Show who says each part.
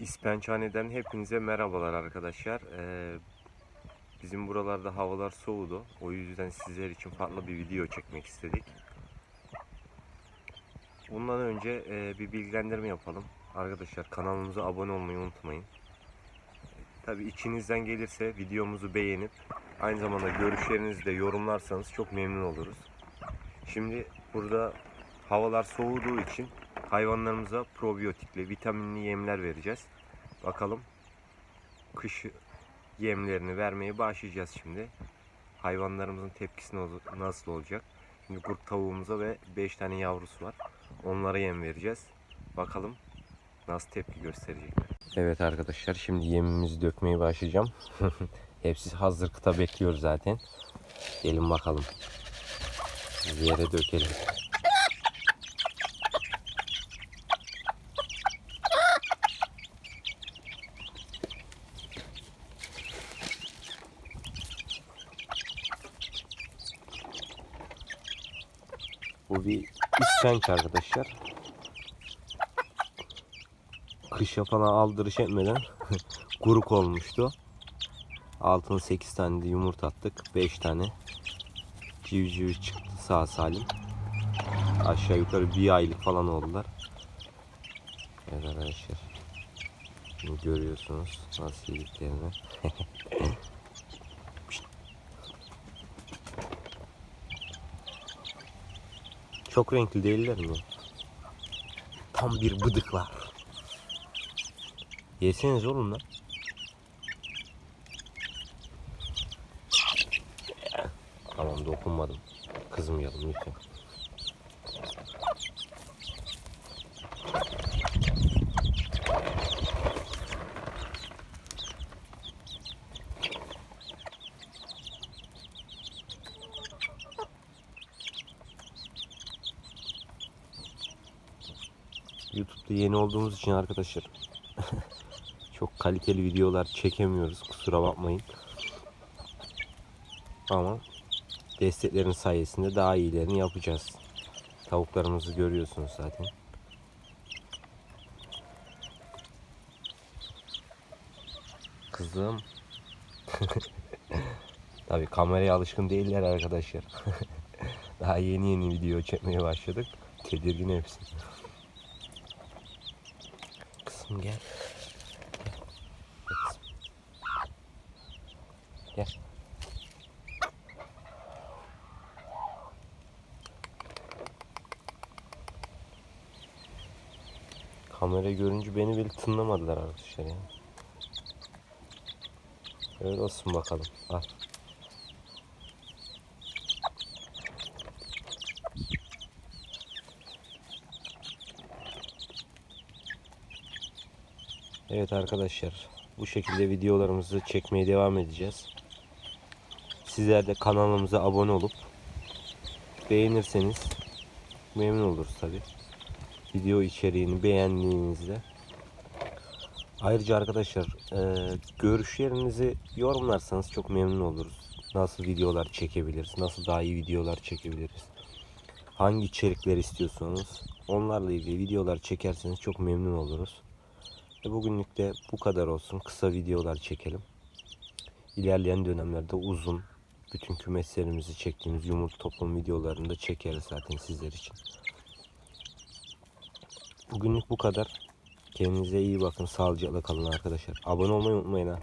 Speaker 1: İspençhane'den hepinize merhabalar arkadaşlar. Ee, bizim buralarda havalar soğudu. O yüzden sizler için farklı bir video çekmek istedik. Bundan önce e, bir bilgilendirme yapalım. Arkadaşlar kanalımıza abone olmayı unutmayın. Tabi içinizden gelirse videomuzu beğenip aynı zamanda görüşlerinizi de yorumlarsanız çok memnun oluruz. Şimdi burada havalar soğuduğu için hayvanlarımıza probiyotikli, vitaminli yemler vereceğiz. Bakalım kış yemlerini vermeye başlayacağız şimdi. Hayvanlarımızın tepkisi na- nasıl olacak? Şimdi kurt tavuğumuza ve 5 tane yavrusu var. Onlara yem vereceğiz. Bakalım nasıl tepki gösterecekler. Evet arkadaşlar şimdi yemimizi dökmeye başlayacağım. Hepsi hazır kıta bekliyor zaten. Gelin bakalım. Yere dökelim. Bu bir ispenç arkadaşlar. Kışa falan aldırış etmeden kuruk olmuştu. Altına 8 tane de yumurta attık. 5 tane civciv çıktı sağ salim. Aşağı yukarı bir aylık falan oldular. Evet arkadaşlar. Görüyorsunuz nasıl yediklerini. Çok renkli değiller mi? Tam bir bıdıklar. Yeseniz oğlum lan. Tamam dokunmadım. Kızmayalım lütfen. YouTube'da yeni olduğumuz için arkadaşlar çok kaliteli videolar çekemiyoruz. Kusura bakmayın. Ama desteklerin sayesinde daha iyilerini yapacağız. Tavuklarımızı görüyorsunuz zaten. Kızım. Tabi kameraya alışkın değiller arkadaşlar. daha yeni yeni video çekmeye başladık. Tedirgin hepsi. Kızım gel. Gel. Kamera görünce beni bile tınlamadılar arkadaşlar ya. Öyle olsun bakalım. Al. Evet arkadaşlar bu şekilde videolarımızı çekmeye devam edeceğiz. Sizler de kanalımıza abone olup beğenirseniz memnun oluruz tabi. Video içeriğini beğendiğinizde. Ayrıca arkadaşlar e, görüşlerinizi yorumlarsanız çok memnun oluruz. Nasıl videolar çekebiliriz, nasıl daha iyi videolar çekebiliriz. Hangi içerikler istiyorsanız onlarla ilgili videolar çekerseniz çok memnun oluruz. E bugünlük de bu kadar olsun. Kısa videolar çekelim. İlerleyen dönemlerde uzun bütün kümeslerimizi çektiğimiz yumurta toplum videolarını da çekeriz zaten sizler için. Bugünlük bu kadar. Kendinize iyi bakın. Sağlıcakla kalın arkadaşlar. Abone olmayı unutmayın ha.